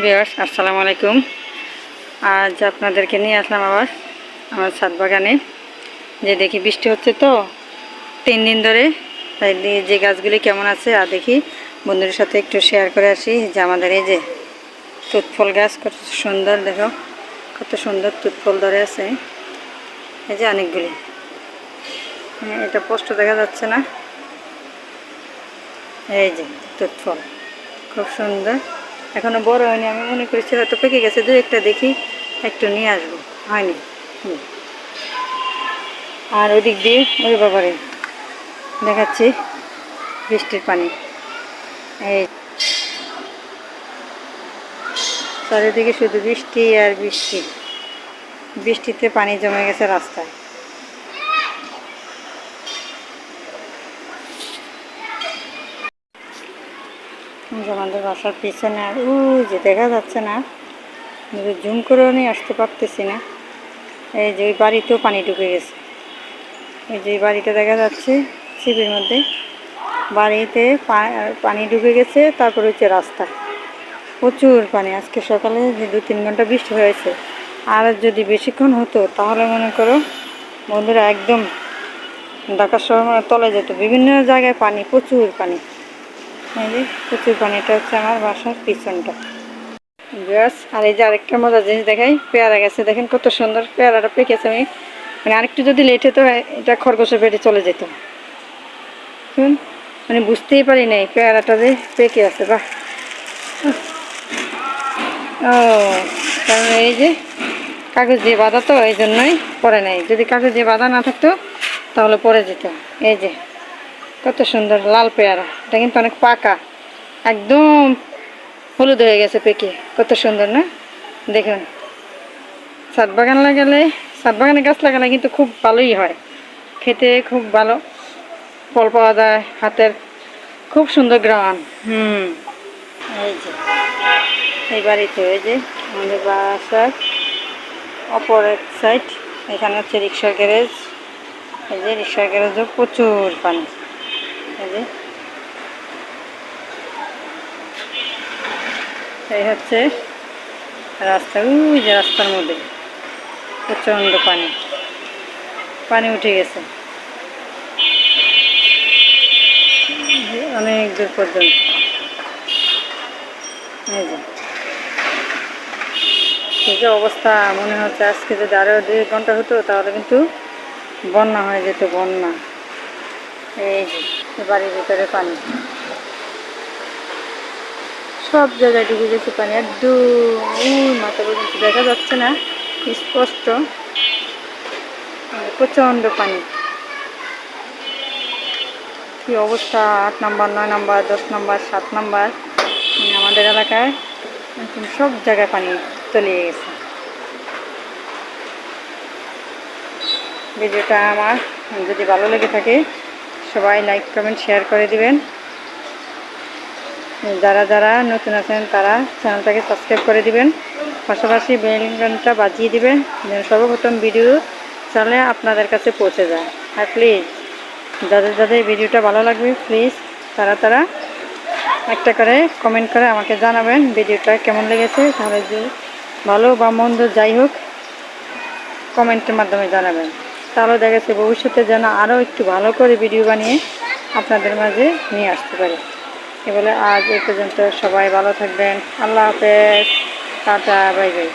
বিয়ার্স আসসালামু আলাইকুম। আজ আপনাদেরকে নিয়ে আসলাম আবার আমার ছাদ বাগানে। যে দেখি বৃষ্টি হচ্ছে তো তিন দিন ধরে। তাই যে গাছগুলি কেমন আছে আর দেখি বন্ধুদের সাথে একটু শেয়ার করে আসি যে আমাদের এই যে তুৎফল গাছ কত সুন্দর দেখো কত সুন্দর তুৎফল ধরে আছে। এই যে অনেকগুলি। হ্যাঁ, এটা পোস্ট দেখা যাচ্ছে না? এই যে তুৎফল খুব সুন্দর। এখনও বড় হয়নি, আমি মনে করেছি হয়তো পেকে গেছে, দু একটা দেখি, একটু নিয়ে আসব। হয়নি। আর ওদিক দিয়ে, ওই বাবারে দেখাচ্ছি বৃষ্টির পানি। এই চারিদিকে শুধু বৃষ্টি আর বৃষ্টি। বৃষ্টিতে পানি জমে গেছে রাস্তায়। আমাদের বাসার পিছনে আর ও যে দেখা যাচ্ছে না জুম করেও নিয়ে আসতে পারতেছি না। এই যে ওই বাড়িতেও পানি ঢুকে গেছে। এই যে বাড়িটা দেখা যাচ্ছে ছিপির মধ্যে। বাড়িতে পানি ঢুকে গেছে, তারপর হচ্ছে রাস্তা। প্রচুর পানি। আজকে সকালে যে দু তিন ঘণ্টা বৃষ্টি হয়েছে। আর যদি বেশিক্ষণ হতো, তাহলে মনে করো বন্ধুরা একদম ঢাকা শহর তলে যেত। বিভিন্ন জায়গায় পানি, প্রচুর পানি। এই যে হচ্ছে আমার পিছনটা। আর এই যে আরেকটা মজার জিনিস দেখাই, পেয়ারা গেছে দেখেন কত সুন্দর পেয়ারাটা আমি। মানে আরেকটু যদি লেট হতো এটা খরগোশের পেটে চলে যেত। শুন মানে বুঝতেই পারি নাই পেয়ারাটা যে পেকে আছে, বাহ। ও এই যে কাগজ দিয়ে বাঁধা তো, এই জন্যই পরে নাই। যদি কাগজ দিয়ে বাঁধা না থাকতো, তাহলে পরে যেত। এই যে। কত সুন্দর লাল পেয়ারা। এটা কিন্তু অনেক পাকা। একদম হলুদ হয়ে গেছে পেকে। কত সুন্দর, না? দেখুন। ছাদ বাগান লাগালে, ছাদ বাগানে গাছ লাগালে কিন্তু খুব ভালোই হয়। খেতে খুব ভালো। ফল পাওয়া যায়, হাতের খুব সুন্দর গ্রাম হুম। এই যে, এই বাড়িতে এই যে আমাদের বাসার অপর এক সাইড এখানে হচ্ছে রিক্সার গ্যারেজ। এই যে রিক্সার গ্যারেজও প্রচুর পানি। এই হচ্ছে রাস্তা, ওই যে রাস্তার মধ্যে। প্রচণ্ড পানি। পানি উঠে গেছে। অনেক দূর পর্যন্ত। এই যে। এই যে অবস্থা, মনে হচ্ছে আজকে যদি আরও দুই ঘণ্টা হতো, তাহলে কিন্তু বন্যা হয়ে যেত, বন্যা। এই বাড়ির ভিতরে পানি। সব জায়গায় ডুবে গেছে পানি একদম মাথা পর্যন্ত দেখা যাচ্ছে না, স্পষ্ট। প্রচণ্ড পানি। কি অবস্থা? আট নাম্বার, নয় নাম্বার, দশ নাম্বার, সাত নাম্বার। আমাদের এলাকায় সব জায়গায় পানি তলিয়ে গেছে। ভিডিওটা আমার, যদি ভালো লেগে থাকে সবাই লাইক কমেন্ট শেয়ার করে দিবেন। যারা যারা নতুন আছেন, তারা চ্যানেলটাকে সাবস্ক্রাইব করে দিবেন। পাশাপাশি বেল ঘণ্টা বাজিয়ে দিবেন, যেন সর্বপ্রথম ভিডিও চালে আপনাদের কাছে পৌঁছে যায়। আর প্লিজ যাদের যাদের ভিডিওটা ভালো লাগবে প্লিজ তারা তারা একটা করে কমেন্ট করে আমাকে জানাবেন ভিডিওটা কেমন লেগেছে। তাহলে যে ভালো বা মন্দ যাই হোক কমেন্টের মাধ্যমে জানাবেন। তাহলে দেখা যাচ্ছে ভবিষ্যতে যেন আরও একটু ভালো করে ভিডিও বানিয়ে আপনাদের মাঝে নিয়ে আসতে পারে। এ বলে আজ এ পর্যন্ত সবাই ভালো থাকবেন। আল্লাহ হাফেজ। Tata, bye bye.